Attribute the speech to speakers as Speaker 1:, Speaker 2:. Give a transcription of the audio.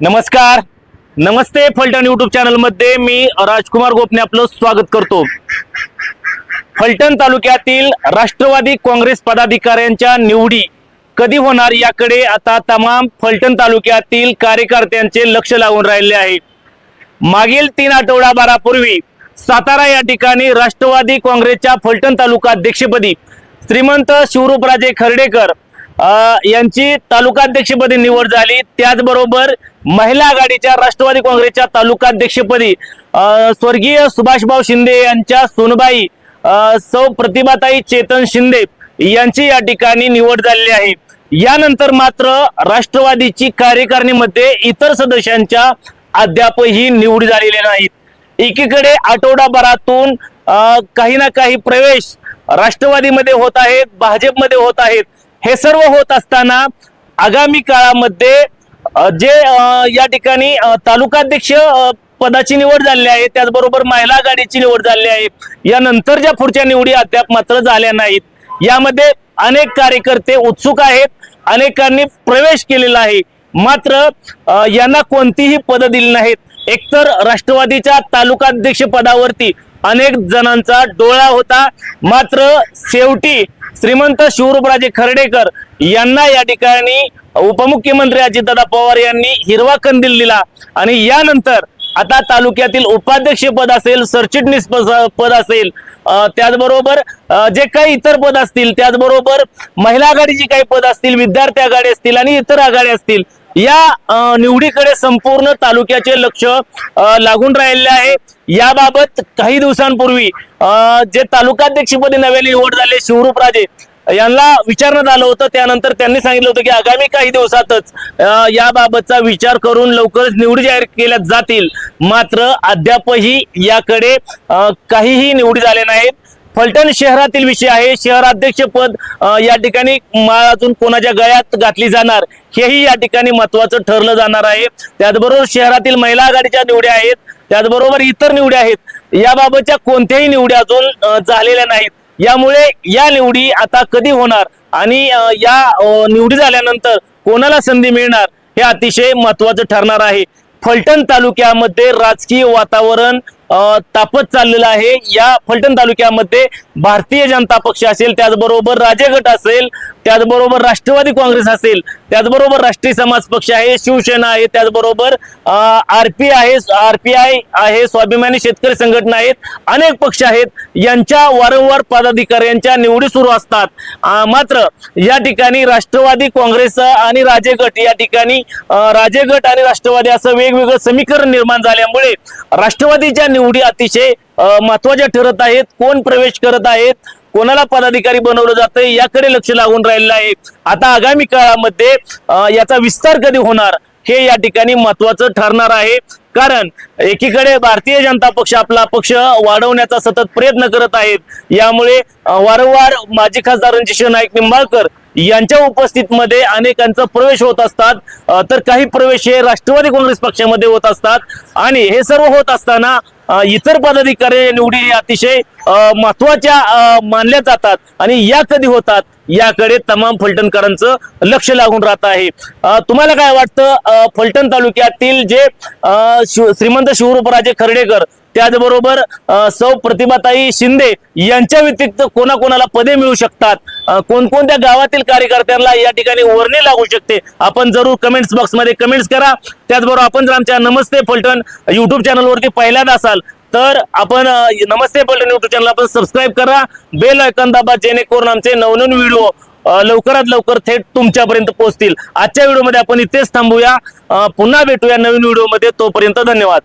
Speaker 1: नमस्कार. नमस्ते फलटण युट्यूब चॅनलमध्ये मी राजकुमार गोपने आपलं स्वागत करतो. फलटण तालुक्यातील राष्ट्रवादी काँग्रेस पदाधिकाऱ्यांच्या निवडी कधी होणार याकडे आता तमाम फलटण तालुक्यातील कार्यकर्त्यांचे लक्ष लागून राहिले आहे. मागील तीन आठवडाभरापूर्वी सातारा या ठिकाणी राष्ट्रवादी काँग्रेसच्या फलटण तालुका अध्यक्षपदी श्रीमंत शिवरूपराजे खर्डेकर यांची तालुकाध्यक्षपदी निवड झाली. त्याचबरोबर महिला आघाडीच्या राष्ट्रवादी काँग्रेसच्या तालुकाध्यक्षपदी स्वर्गीय सुभाषभाऊ शिंदे यांच्या सोनबाई सौ प्रतिभाताई चेतन शिंदे यांची या ठिकाणी निवड झालेली आहे. यानंतर मात्र राष्ट्रवादीची कार्यकारिणीमध्ये इतर सदस्यांच्या अद्यापही निवडी झालेल्या नाहीत. एकीकडे आठवडाभरातून काही ना काही प्रवेश राष्ट्रवादीमध्ये होत आहेत भाजपमध्ये होत आहेत. हे सर्व होत असताना आगामी काळामध्ये जे या ठिकाणी तालुकाध्यक्ष पदाची निवड झाली आहे त्याचबरोबर महिला आघाडीची निवड झाली आहे यानंतर ज्या पुढच्या निवडी अद्याप मात्र झाल्या नाहीत. यामध्ये अनेक कार्यकर्ते उत्सुक आहेत अनेकांनी प्रवेश केलेला आहे. मात्र यांना कोणतीही पद दिली नाहीत. एकतर राष्ट्रवादीच्या तालुकाध्यक्ष पदावरती अनेक जणांचा डोळा होता. मात्र शेवटी श्रीमंत शिवरूपराजे खर्डेकर यांना या ठिकाणी उपमुख्यमंत्री अजितदादा पवार यांनी हिरवा कंदील दिला. आणि यानंतर आता तालुक्यातील उपाध्यक्ष पद असेल सरचिटणीस पद पद असेल त्याचबरोबर जे काही इतर पद असतील त्याचबरोबर महिला आघाडीची काही पद असतील विद्यार्थी आघाडी असतील आणि इतर आघाडी असतील या निवडीकडे संपूर्ण तालुक्याचे लक्ष लागून राहिले आहे. याबाबत काही दिवसांपूर्वी जे तालुकाध्यक्षपदी नव्याने निवड झाले शिवरूपराजे यांना विचारण्यात आलं होतं. त्यानंतर त्यांनी सांगितलं होतं की आगामी काही दिवसातच याबाबतचा विचार करून लवकरच निवडी जाहीर केल्या जातील. मात्र अद्यापही याकडे काहीही निवडी झाले नाहीत. फलटण शहरातील विषय आहे. शहराध्यक्ष पद या ठिकाणी माळ अजून कोणाच्या गळ्यात घातली जाणार हेही या ठिकाणी महत्वाचं ठरलं जाणार आहे. त्याचबरोबर शहरातील महिला आघाडीच्या निवड्या आहेत. त्याचबरोबर इतर निवड्या आहेत. याबाबतच्या कोणत्याही निवड्या अजून झालेल्या नाहीत. यामुळे या निवडी आता कधी होणार आणि या निवडी झाल्यानंतर कोणाला संधी मिळणार हे अतिशय महत्वाचं ठरणार आहे. फलटण तालुक्यामध्ये राजकीय वातावरण तापत चाललेलं आहे. या फलटण तालुक्यामध्ये भारतीय जनता पक्ष असेल त्याचबरोबर राजे गट असेल त्याचबरोबर राष्ट्रवादी काँग्रेस असेल त्याचबरोबर राष्ट्रीय समाज पक्ष आहे शिवसेना आहे त्याचबरोबर आर पी आहे आर पी आय आहे स्वाभिमानी शेतकरी संघटना आहेत अनेक पक्ष आहेत. यांच्या वारंवार पदाधिकाऱ्यांच्या निवडी सुरू असतात. मात्र या ठिकाणी राष्ट्रवादी काँग्रेस आणि राजे गट या ठिकाणी राजेगट राजे गट आणि राष्ट्रवादी असं वेगवेगळं समीकरण निर्माण झाल्यामुळे राष्ट्रवादीच्या निवडी अतिशय महत्त्वाच्या ठरत आहेत. कोण प्रवेश करत आहेत? कोणाला पदाधिकारी बनवलं जातंय? याकडे लक्ष लागून राहिलेलं आहे. आता आगामी काळामध्ये याचा विस्तार कधी होणार? हे या ठिकाणी महत्वाचं ठरणार आहे. कारण एकीकडे भारतीय जनता पक्ष आपला पक्ष वाढवण्याचा सतत प्रयत्न करत आहेत. यामुळे वारंवार माजी खासदार रणजित नाईक निंबाळकर यांच्या उपस्थितीमध्ये अनेकांचा प्रवेश होत असतात. तर काही प्रवेश हे राष्ट्रवादी काँग्रेस पक्षामध्ये होत असतात. आणि हे सर्व होत असताना इतर पदाधिकारी निवडी अतिशय महत्त्वाच्या मानल्या जातात आणि या कधी होतात याकडे तमाम फलटणकरांचं लक्ष लागून राहत आहे. तुम्हाला काय वाटतं फलटण तालुक्यातील जे शिव- श्रीमंत शिवरूपराजे खर्डेकर त्याचबरोबर सौ प्रतिभाताई शिंदे यांच्या व्यतिरिक्त कोणाकोणाला पदे मिळू शकतात? कोणकोणत्या गावातील कार्यकर्त्यांना या ठिकाणी वर्णी लागू शकते? आपण जरूर कमेंट्स बॉक्समध्ये कमेंट्स करा. त्याचबरोबर आपण जर आमच्या नमस्ते फलटण युट्यूब चॅनलवरती पहिल्यांदा असाल तर आपण नमस्ते पलटण युट्यूब चॅनल आपण सबस्क्राईब करा. बेल ऐकन दाबा जेणेकरून आमचे नवनवीन व्हिडिओ लवकरात लवकर थेट तुमच्यापर्यंत पोहोचतील. आजच्या व्हिडिओमध्ये आपण इथेच थांबूया. पुन्हा भेटूया नवीन व्हिडिओमध्ये तोपर्यंत धन्यवाद.